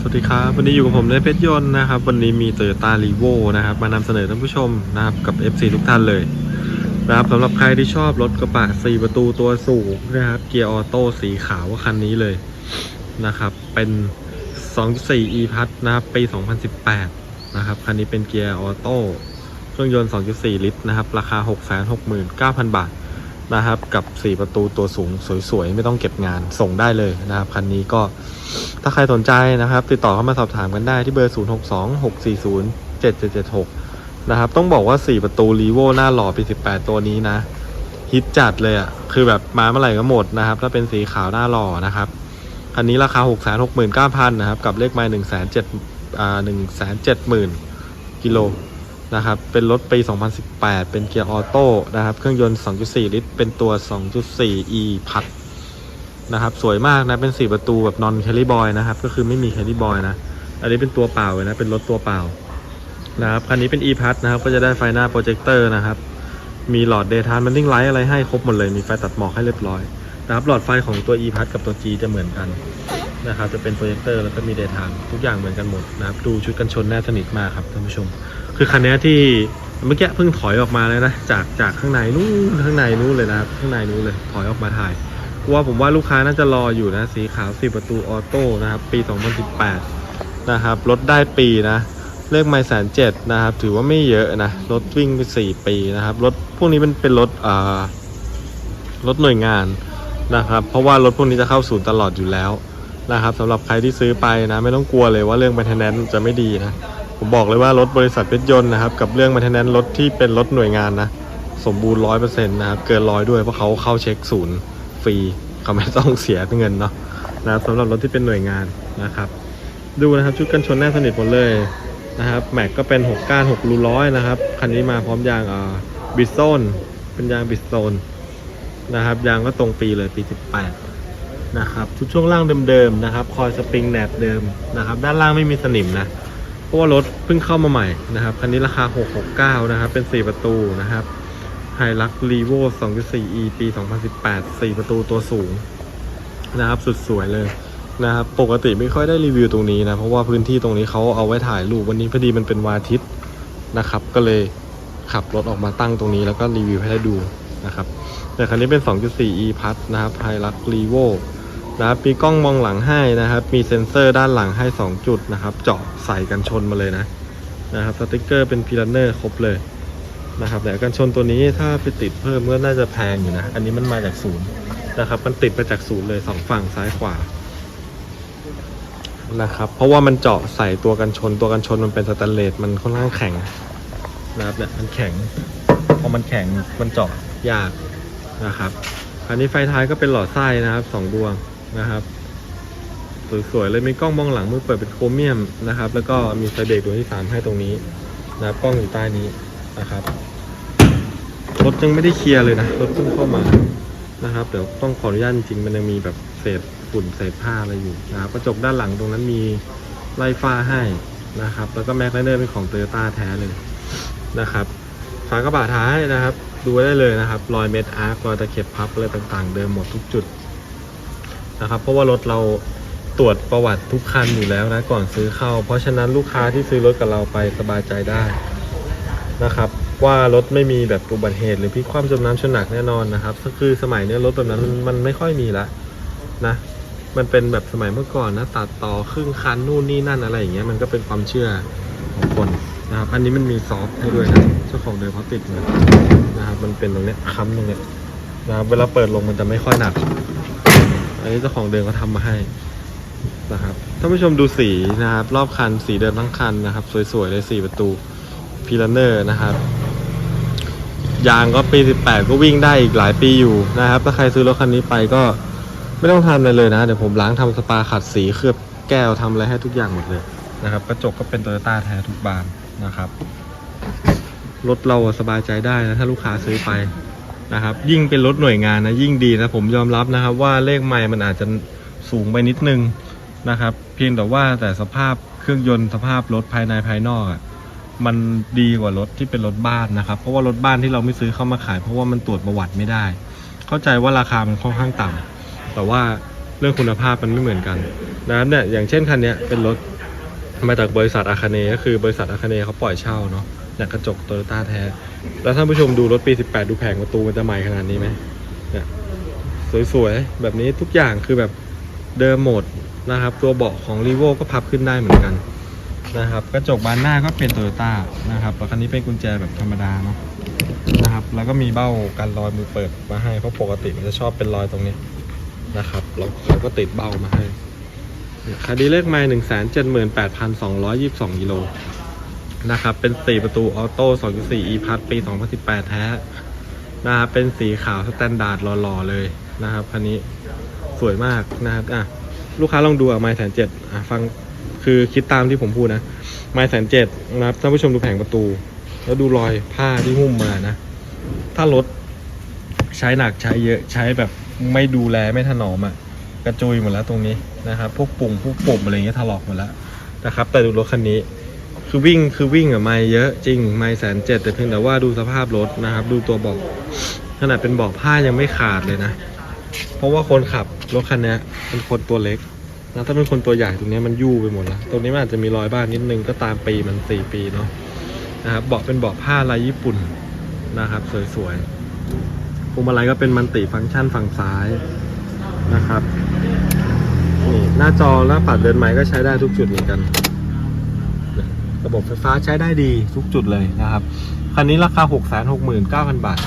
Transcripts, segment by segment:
สวัสดีครับ วันนี้อยู่กับผมในเพชรยนต์นะครับ วันนี้มี t o y ยต้ารีโวนะครับ มานำเสนอท่านผู้ชมนะครับกับ FC ทุกท่านเลยนะครับสำหรับใครที่ชอบรถกระบะ4ประตูตัวสูงนะครับ เกียร์ออโต้สีขาวคันนี้เลยนะครับ เป็น 2.4 e พัทนะครับปี 2018 นะครับ คันนี้เป็นเกียร์ออโต้เครื่องยนต์ 2.4 ลิตรนะครับ ราคา 669,000 บาท นะครับ กับ 4 ประตูตัวสูงสวยๆ ไม่ต้องเก็บงานส่งได้เลยนะครับ คันนี้ก็ถ้าใครสนใจนะครับ ติดต่อเข้ามาสอบถามกันได้ที่เบอร์ 0 6 2 6 4 0 7 7 7 6 นะครับ ต้องบอกว่า 4 ประตูรีโวหน้าหล่อปี 18 ตัวนี้นะ ฮิตจัดเลยอะ่ะ คือแบบมาเมื่อไหร่ก็หมดนะครับ ถ้าเป็นสีขาวหน้าหล่อนะครับคันนี้ราคา 6 6 9 0 0 0 นะครับ กับเลขไมล์1 7 0 0 0อ่า1 7 0 0 0 0กิโล นะครับ เป็นรถปี 2018 เป็นเกียร์ออโต้นะครับ เครื่องยนต์ 2.4 ลิตร เป็นตัว 2.4 e พัดนะครับ สวยมากนะ เป็นสี่ประตูแบบนอนแคลิบอยนะครับ ก็คือไม่มีแคลิบอยนะ อันนี้เป็นตัวเปล่าเลยนะ เป็นรถตัวเปล่านะครับ คันนี้เป็น e p a s นะครับ ก็จะได้ไฟหน้าโปรเจคเตอร์นะครับ มีหลอด daytime running light อะไรให้ครบหมดเลย มีไฟตัดหมอกให้เรียบร้อยนะครับ หลอดไฟของตัว e p a s กับตัว G จะเหมือนกันนะครับ จะเป็นโปรเจคเตอร์แล้วก็มี daytime ทุกอย่างเหมือนกันหมดนะครับ ดูชุดกันชนแน่สนิทมากครับท่านผู้ชม คือคันนี้ที่เมื่อกี้เพิ่งถอยออกมาเลยนะ จากจากข้างในนู้นข้างในนู้นเลยนะครับ ข้างในนู้นเลยถอยออกมาถ่ายว่าผมว่าลูกค้าน่าจะรออยู่นะ สีขาว4ประตูออโต้นะครับ ปี 2018 นะครับรถได้ปีนะ เลขไม่แสนเจ็ดนะครับ ถือว่าไม่เยอะนะ รถวิ่งไป 4 ปีนะครับ รถพวกนี้เป็นเป็นรถอ่ารถหน่วยงานนะครับ เพราะว่ารถพวกนี้จะเข้าศูนย์ตลอดอยู่แล้วนะครับสำหรับใครที่ซื้อไปนะ ไม่ต้องกลัวเลยว่าเรื่อง maintenance จะไม่ดีนะ ผมบอกเลยว่ารถบริษัทเพชรยนต์นะครับ กับเรื่อง maintenance รถที่เป็นรถหน่วยงานนะ สมบูรณ์ร้อยเปอร์เซ็นต์นะครับเกินร้อยด้วยเพราะเขาเข้าเช็คศูนย์ฟรีเขาไม่ต้องเสียเงินเนาะนะครับสำหรับรถที่เป็นหน่วยงานนะครับ ดูนะครับชุดกันชนแน่สนิทหมดเลยนะครับแม็กก็เป็น 6 ก้าน6รูร้อยนะครับคันนี้มาพร้อมยางอ่าบิสโซนเป็นยางบิสโซนนะครับยางก็ตรงปีเลยปี 18 นะครับชุดช่วงล่างเดิมๆนะครับคอยสปริงแหนบเดิมนะครับ ด้านล่างไม่มีสนิมนะ เพราะว่ารถเพิ่งเข้ามาใหม่นะครับ คันนี้ราคา 669 นะครับ เป็น 4 ประตูนะครับไฮรักรีโว 2.4e ปี 2018 4 ประตูตัวสูงนะครับ สุดสวยเลยนะครับ ปกติไม่ค่อยได้รีวิวตรงนี้นะ เพราะว่าพื้นที่ตรงนี้เขาเอาไว้ถ่ายรูป วันนี้พอดีมันเป็นวาทิตย์นะครับ ก็เลยขับรถออกมาตั้งตรงนี้แล้วก็รีวิวให้ได้ดูนะครับ แต่คันนี้เป็น 2.4e พัทนะครับไฮรักรีโว นะครับมีกล้องมองหลังให้นะครับ มีเซ็นเซอร์ด้านหลังให้ 2 จุดนะครับ เจาะใส่กันชนมาเลยนะนะครับสติกเกอร์เป็นพีลันเนอร์ครบเลยนะครับแต่กันชนตัวนี้ถ้าไปติดเพิ่มก็น่าจะแพงอยู่นะ อันนี้มันมาจากศูนย์นะครับมันติดมาจากศูนย์เลยสองฝั่งซ้ายขวานะครับเพราะว่ามันเจาะใส่ตัวกันชน ตัวกันชนมันเป็นสแตนเลสมันค่อนข้างแข็งนะครับเนี่ยมันแข็งพอมันแข็งมันเจาะยากนะครับ อันนี้ไฟท้ายก็เป็นหลอดไส้นะครับสองดวง นะครับ สวยๆเลยมีกล้องมองหลังมือเปิดเป็นโครเมียมนะครับ แล้วก็มีไฟเบรกดวงที่สามให้ตรงนี้นะครับกล้องอยู่ใต้นี้นะครับรถยังไม่ได้เคลียร์เลยนะรถเพิ่งเข้ามานะครับเดี๋ยวต้องขออนุญาตจริงมันยังมีแบบเศษฝุ่นเศษผ้าอะไรอยู่นะครับกระจกด้านหลังตรงนั้นมีไล่ฟ้าให้นะครับ แล้วก็แม็กไลเนอร์เป็นของโตโยต้าแท้เลยนะครับฝากระบะท้ายนะครับ ดูได้เลยนะครับ รอยเม็ดอาร์ครอยตะเข็บพับอะไรต่างๆ เดิมหมดทุกจุด นะครับเพราะว่ารถเราตรวจประวัติทุกคันอยู่แล้วนะก่อนซื้อเข้า เพราะฉะนั้นลูกค้าที่ซื้อรถกับเราไปสบายใจได้นะครับ ว่ารถไม่มีแบบอุบัติเหตุหรือพลิกคว่ำจมน้ำชนหนักแน่นอนนะครับก็คือสมัยเนี้ยรถแบบนั้นมันไม่ค่อยมีละนะมันเป็นแบบสมัยเมื่อก่อนนะตัดต่อครึ่งคันนู่นนี่นั่นอะไรอย่างเงี้ยมันก็เป็นความเชื่อของคนนะครับอันนี้มันมีซอฟต์ให้ด้วยนะเจ้าของเดิมเขาติดมานะครับมันเป็นตรงเนี้ยค้ำตรงเนี้ยนะเวลาเปิดลงมันจะไม่ค่อยหนัก อันนี้เจ้าของเดิมเขาทำมาให้นะครับท่านผู้ชมดูสีนะครับ รอบคันสีเดิมทั้งคันนะครับ สวยๆเลยสี่ประตูพีลันเนอร์นะครับ ยางก็ปี 18 ก็วิ่งได้อีกหลายปีอยู่นะครับ ถ้าใครซื้อรถคันนี้ไปก็ไม่ต้องทำอะไรเลยนะ เดี๋ยวผมล้างทำสปาขัดสีเคลือบแก้วทำอะไรให้ทุกอย่างหมดเลยนะครับ กระจกก็เป็นโตโยต้าแท้ทุกบานนะครับรถเราสบายใจได้นะถ้าลูกค้าซื้อไป นะครับ ยิ่งเป็นรถหน่วยงานนะยิ่งดีนะผมยอมรับนะครับ ว่าเลขไม่มันอาจจะสูงไปนิดนึงนะครับ เพียงแต่ว่าแต่สภาพเครื่องยนต์สภาพรถภายในภายนอกอะมันดีกว่ารถที่เป็นรถบ้านนะครับ เพราะว่ารถบ้านที่เราไม่ซื้อเข้ามาขาย เพราะว่ามันตรวจประวัติไม่ได้ เข้าใจว่าราคามันค่อนข้างต่ำแต่ว่าเรื่องคุณภาพมันไม่เหมือนกันนะครับเนี่ยอย่างเช่นคันนี้เป็นรถมาจากบริษัทอาคาเนก็คือบริษัทอาคาเนเขาปล่อยเช่าเนาะ เนี่ยกระจกโตโยต้าแท้ แล้วท่านผู้ชมดูรถปี 18 ดูแผงประตูมันจะใหม่ขนาดนี้ไหมเนี่ยสวยๆ แบบนี้ทุกอย่างคือแบบเดิมหมดนะครับ ตัวเบาะของรีโวก็พับขึ้นได้เหมือนกันนะครับ กระจกบานหน้าก็เป็นโตโยต้านะครับแล้วคันนี้เป็นกุญแจแบบธรรมดาเนาะนะครับ แล้วก็มีเบ้ากันรอยมือเปิดมาให้ เพราะปกติมันจะชอบเป็นรอยตรงนี้นะครับเราเราก็ติดเบ้ามาให้คันนี้เลขไมล์หนึ่งแสนเจ็ดหมื่นแปดพันสองร้อยยี่สิบสองกิโล นะครับ เป็นสีประตูออโต้2.4 e พัทปี 2018 แท้นะครับเป็นสีขาวสแตนดาร์ดหล่อๆเลยนะครับคันนี้สวยมากนะครับอะลูกค้าลองดูอะไมล์แสนเจ็ดอะฟังคือคิดตามที่ผมพูดนะไมล์แสนเจ็ดนะครับท่านผู้ชมดูแผงประตู แล้วดูรอยผ้าที่หุ้มมานะ ถ้ารถใช้หนักใช้เยอะใช้แบบไม่ดูแลไม่ถนอมอะกระจุยหมดแล้วตรงนี้นะครับ พวกปุ่มพวกปุ่มอะไรเงี้ยถลอกหมดแล้วนะครับ แต่ดูรถคันนี้ คือวิ่งคือวิ่งอะไม่เยอะจริงไม่แสนเจ็ดแต่เพียงแต่ว่าดูสภาพรถนะครับ ดูตัวเบอกขนาดเป็นเบาะผ้ายังไม่ขาดเลยนะ เพราะว่าคนขับรถคันนี้เป็นคนตัวเล็กนะถ้าเป็นคนตัวใหญ่ตรงนี้มันยู่ไปหมดแล้วตรงนี้มันอาจจะมีรอยบ้างนิดนึงก็ตามปีมันสี่ปีเนาะนะครับเบาะเป็นเบาะผ้าลายญี่ปุ่นนะครับ สวยๆพวงมาลัยก็เป็นมันติฟังก์ชันฝั่งซ้ายนะครับนี่หน้าจอและปัดเดินไม้ก็ใช้ได้ทุกจุดเหมือนกัน ระบบไฟฟ้าใช้ได้ดีทุกจุดเลยนะครับ คันนี้ราคา 6 6 9 0 0 0 บาท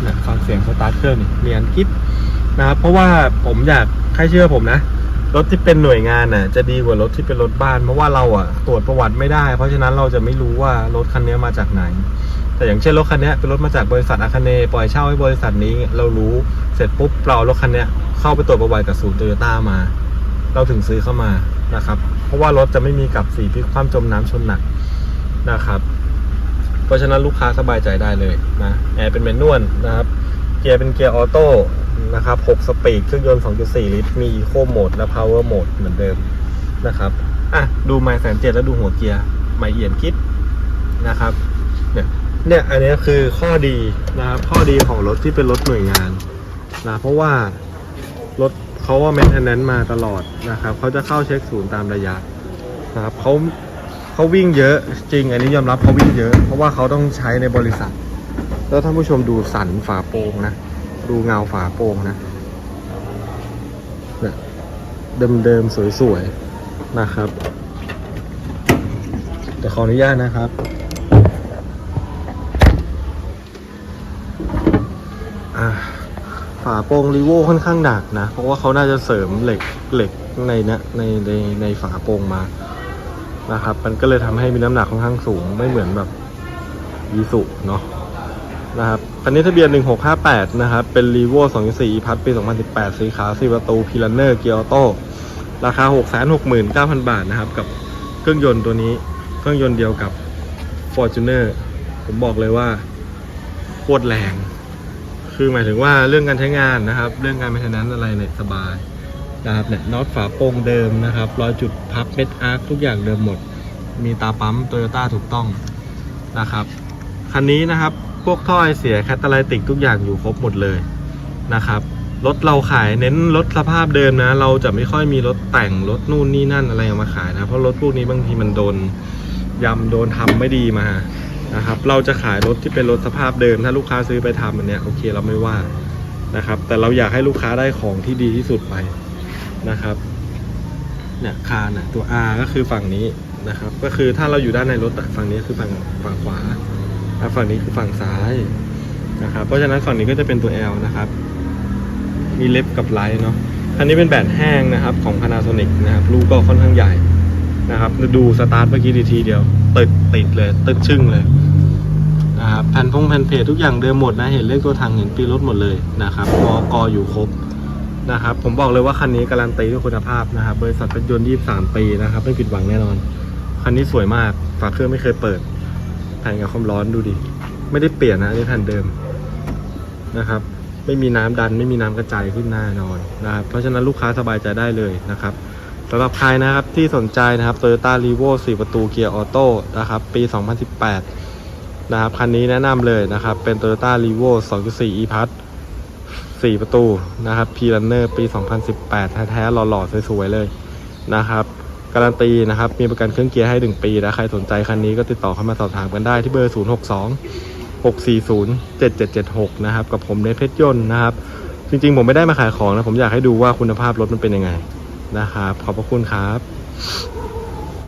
เนี่ยฟังเสียงสตาร์ทเครื่องนี่เนียนกิ๊บนะครับเพราะว่าผมอยากให้เชื่อผมนะ รถที่เป็นหน่วยงานน่ะจะดีกว่ารถที่เป็นรถบ้าน เพราะว่าเราอะตรวจประวัติไม่ได้ เพราะฉะนั้นเราจะไม่รู้ว่ารถคันนี้มาจากไหน แต่อย่างเช่นรถคันนี้เป็นรถมาจากบริษัทอาคาเนปล่อยเช่าให้บริษัทนี้เรารู้เสร็จปุ๊บเรารถคันนี้เข้าไปตรวจประวัติกับศูนย์โตโยต้ามา เราถึงซื้อเข้ามานะครับ เพราะว่ารถจะไม่มีกับสีพลิกคว่ำจมน้ำชนหนักนะครับ เพราะฉะนั้นลูกค้าสบายใจได้เลยนะแอร์เป็นแมนนวลนะครับเกียร์เป็นเกียร์ออโต้นะครับ6สปีดเครื่องยนต์ 2.4 ลิตร มีโคโหมดและ power mode เหมือนเดิมนะครับอะดูไมล์แสนเจ็ดแล้วดูหัวเกียร์ไมล์เอียนคิดนะครับเนี่ยเนี่ยอันนี้คือข้อดีนะครับข้อดีของรถที่เป็นรถหน่วยงานนะเพราะว่ารถ เขาว่าแมนเทนแนนมาตลอดนะครับเขาจะเข้าเช็คศูนย์ตามระยะนะครับเขาเขาวิ่งเยอะจริง อันนี้ยอมรับเขาวิ่งเยอะ เพราะว่าเขาต้องใช้ในบริษัท แล้วท่านผู้ชมดูสันฝาโปร่งนะ ดูเงาฝาโปร่งนะเนี่ยเดิมๆสวยๆนะครับแต่ขออนุญาตนะครับ อ่า ฝาโปรงรีโวค่อนข้างหนักนะ เพราะว่าเขาน่าจะเสริมเหล็กเหล็กในเนะในในในฝาโปรงมานะครับ มันก็เลยทำให้มีน้ำหนักค่อนข้างสูงไม่เหมือนแบบยีสุเนาะนะครับคันนี้ทะเบียน 1658 นะครับ เป็นรีโว2.4พัทปี 2018 สีขาว4ประตูพิลันเนอร์เกียร์ออโต้ราคา 669,000 บาทนะครับ กับเครื่องยนต์ตัวนี้ เครื่องยนต์เดียวกับ Fortuner ผมบอกเลยว่าโคตรแรง คือหมายถึงว่าเรื่องการใช้งานนะครับ เรื่องการไม่ใช้นั้นอะไรเนี่ยสบายนะครับเนี่ยน็อตฝาโป่งเดิมนะครับรอยจุดพับเม็ดอาร์คทุกอย่างเดิมหมด มีตาปั๊มโตโยต้าถูกต้องนะครับคันนี้นะครับพวกท่อไอเสียแคตตาไลติกทุกอย่างอยู่ครบหมดเลยนะครับรถเราขายเน้นรถสภาพเดิมนะ เราจะไม่ค่อยมีรถแต่งรถนู่นนี่นั่นอะไรเอามาขายนะ เพราะรถพวกนี้บางทีมันโดนยำโดนทำไม่ดีมา นะครับ เราจะขายรถที่เป็นรถสภาพเดิม ถ้าลูกค้าซื้อไปทำอันเนี้ยโอเคเราไม่ว่านะครับ แต่เราอยากให้ลูกค้าได้ของที่ดีที่สุดไปนะครับเนี่ยคานอะตัว R ก็คือฝั่งนี้นะครับ ก็คือถ้าเราอยู่ด้านในรถฝั่งนี้คือฝั่งฝั่งขวาฝั่งนี้คือฝั่งซ้ายนะครับ เพราะฉะนั้นฝั่งนี้ก็จะเป็นตัว L นะครับ มีเล็บกับไลท์เนาะอันนี้เป็นแบตแห้งนะครับของ Panasonic นะครับ ลูกก็ค่อนข้างใหญ่ นะครับดูสตาร์ทเมื่อกี้ดีทีเดียวติดติดเลยติดชึ่งเลยนะครับแผ่นพงแผ่นเพจทุกอย่างเดิมหมดนะเห็นเลขตัวถังเห็นปีรถหมดเลยนะครับกกอยู่ครบนะครับผมบอกเลยว่าคันนี้การันตีด้วยคุณภาพนะครับบริษัทเป็นยนต์23 ปีนะครับไม่ผิดหวังแน่นอน คันนี้สวยมากฝาเครื่องไม่เคยเปิดแผ่นกับความร้อนดูดิไม่ได้เปลี่ยนนะอันนี้แผ่นเดิมนะครับ ไม่มีน้ำดันไม่มีน้ำกระจายขึ้นหน้านอนนะครับเพราะฉะนั้นลูกค้าสบายใจได้เลยนะครับ สำหรับใครนะครับที่สนใจนะครับ Toyota r e v o 4 ประตูเกียร์ออโต้นะครับ ปี 2018 นะครับ คันนี้แนะนำเลยนะครับ เป็น Toyota r e v o 2.4 e p a s 4 ประตูนะครับพีรันเนอร์ปี 2018 แท้ๆหล่อๆ สวยๆ เลยนะครับ การันตีนะครับ มีประกันเครื่องเกียร์ให้ 1 ปีนะใครสนใจคันนี้ก็ติดต่อเข้ามาสอบถามกันได้ที่เบอร์ 062 640 7776 นะครับ กับผมในเพชรยนต์นะครับ จริงๆ ผมไม่ได้มาขายของนะ ผมอยากให้ดูว่าคุณภาพรถมันเป็นยังไง นะครับ ขอบพระคุณครับ